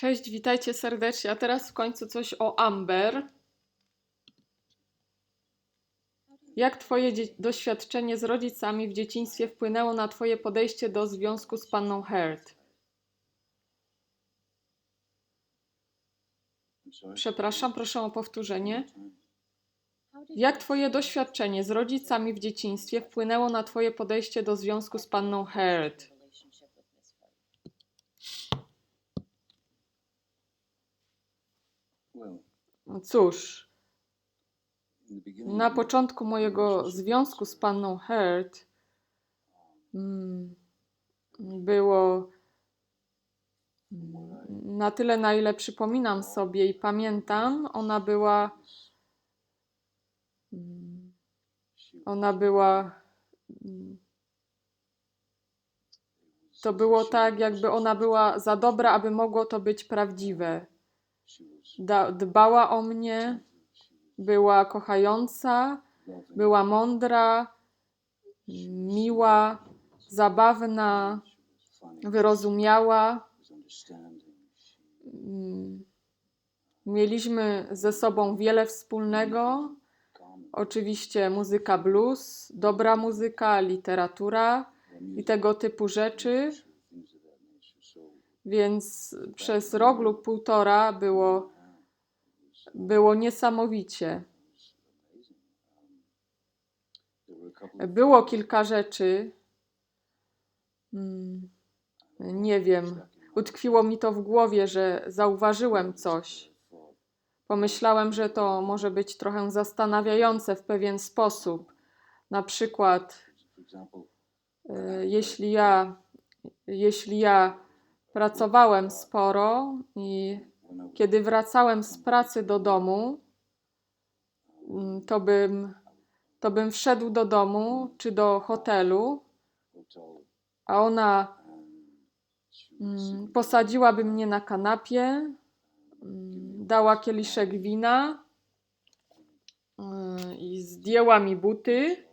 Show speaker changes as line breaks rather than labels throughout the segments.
Cześć, witajcie serdecznie. A teraz w końcu coś o Amber. Jak Twoje doświadczenie z rodzicami w dzieciństwie wpłynęło na Twoje podejście do związku z panną Heard? Przepraszam, proszę o powtórzenie. Jak Twoje doświadczenie z rodzicami w dzieciństwie wpłynęło na Twoje podejście do związku z panną Heard? Cóż, na początku mojego związku z panną Heard mm, było mm, na tyle, na ile przypominam sobie i pamiętam, ona była mm, ona była to było tak, jakby ona była za dobra, aby mogło to być prawdziwe. Da, dbała o mnie, była kochająca, była mądra, miła, zabawna, wyrozumiała. Mm, Mieliśmy ze sobą wiele wspólnego. Oczywiście muzyka blues, dobra muzyka, literatura i tego typu rzeczy. Więc przez rok lub półtora było, było niesamowicie. Było kilka rzeczy. mm, Nie wiem. Utkwiło mi to w głowie, że zauważyłem coś. Pomyślałem, że to może być trochę zastanawiające w pewien sposób. Na przykład, y, jeśli ja, jeśli ja pracowałem sporo i kiedy wracałem z pracy do domu, mm, to bym, to bym wszedł do domu czy do hotelu, a ona mm, posadziłaby mnie na kanapie, mm, dała kieliszek wina i zdjęła mi buty,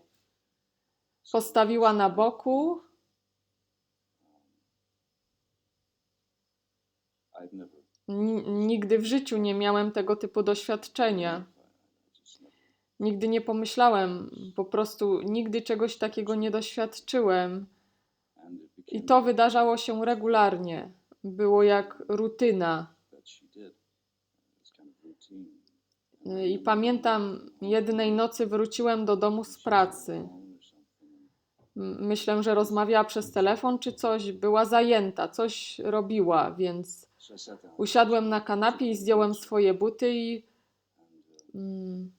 postawiła na boku. Ni- Nigdy w życiu nie miałem tego typu doświadczenia. Nigdy nie pomyślałem, po prostu nigdy czegoś takiego nie doświadczyłem. I to wydarzało się regularnie. Było jak rutyna. I pamiętam, jednej nocy wróciłem do domu z pracy. Myślę, że rozmawiała przez telefon czy coś, była zajęta, coś robiła, więc usiadłem na kanapie i zdjąłem swoje buty i mm,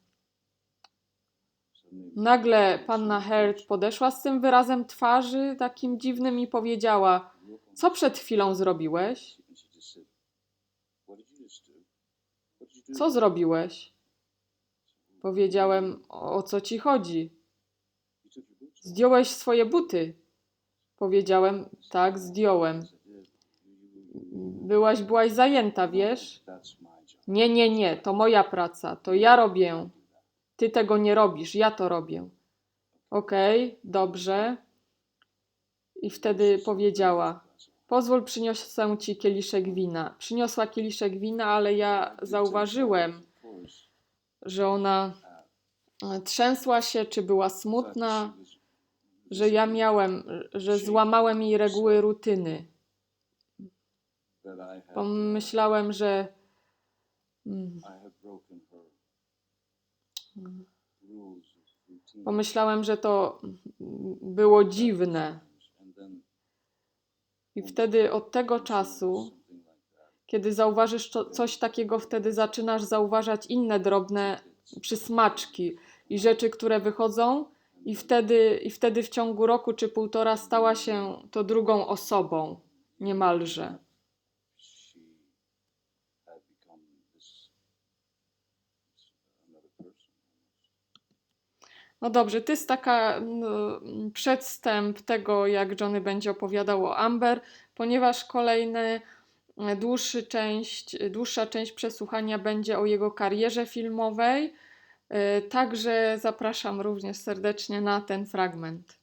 nagle panna Heard podeszła z tym wyrazem twarzy takim dziwnym i powiedziała: Co przed chwilą zrobiłeś? Co zrobiłeś? Powiedziałem: o co ci chodzi? Zdjąłeś swoje buty. Powiedziałem: Tak, zdjąłem. Byłaś, byłaś zajęta, wiesz? Nie, nie, nie, to moja praca, to ja robię. Ty tego nie robisz, ja to robię. Okej, dobrze. I wtedy powiedziała: Pozwól, przyniosę ci kieliszek wina. Przyniosła kieliszek wina, ale ja zauważyłem, że ona e, trzęsła się, czy była smutna, że ja miałem, że złamałem jej reguły rutyny. Pomyślałem, że. mm, Pomyślałem, że to było dziwne. I wtedy od tego czasu, kiedy zauważysz co- coś takiego, wtedy zaczynasz zauważać inne drobne przysmaczki i rzeczy, które wychodzą, i wtedy, i wtedy w ciągu roku czy półtora stała się to drugą osobą, niemalże. No dobrze, to jest taka no, przedstęp tego, jak Johnny będzie opowiadał o Amber, ponieważ kolejny e, dłuższy część, dłuższa część przesłuchania będzie o jego karierze filmowej. E, Także zapraszam również serdecznie na ten fragment.